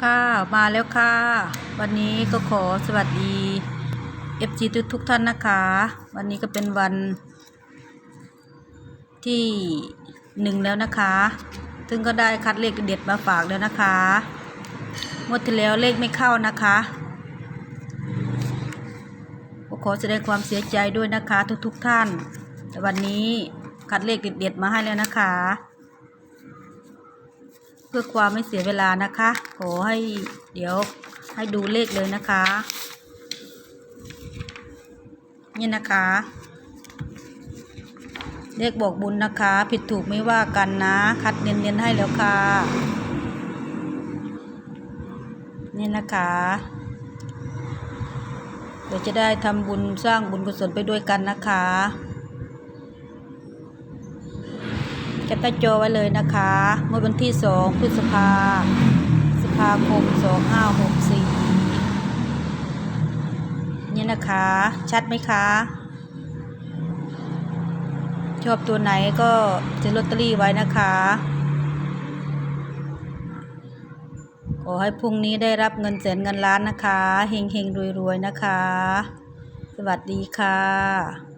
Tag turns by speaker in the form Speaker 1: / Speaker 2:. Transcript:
Speaker 1: ค่ะมาแล้วค่ะ วันนี้ก็ขอสวัสดี FG ทุกทุกท่านนะคะ วันนี้ก็เป็นวันที่หนึ่งแล้วนะคะ ซึ่งก็ได้คัดเลขเด็ดมาฝากแล้วนะคะงวดที่แล้วเลขไม่เข้านะคะก็ขอแสดงความเสียใจด้วยนะคะทุกทุกๆท่าน แต่วันนี้คัดเลขเด็ดๆมาให้แล้วนะคะ พื่อความไม่เสียเวลานะคะ ขอให้เดี๋ยวให้ดูเลขเลยนะคะ นี่นะคะ เลขบอกบุญนะคะ ผิดถูกไม่ว่ากันนะ คัดเนียนๆให้แล้วค่ะ นี่นะคะเดี๋ยวจะได้ทำบุญสร้างบุญกุศลไปด้วยกันนะคะ แคปหน้าจอไว้เลยนะคะเมื่อวันที่ 2 พฤษภาพฤษภาคม 2564 นี่นะคะ ชัดไหมคะ ชอบตัวไหนก็ซื้อลอตเตอรี่ไว้นะคะขอให้พรุ่งนี้ได้รับเงินแสนเงินล้านนะคะ เฮงเฮงรวยรวยๆนะคะ สวัสดีค่ะ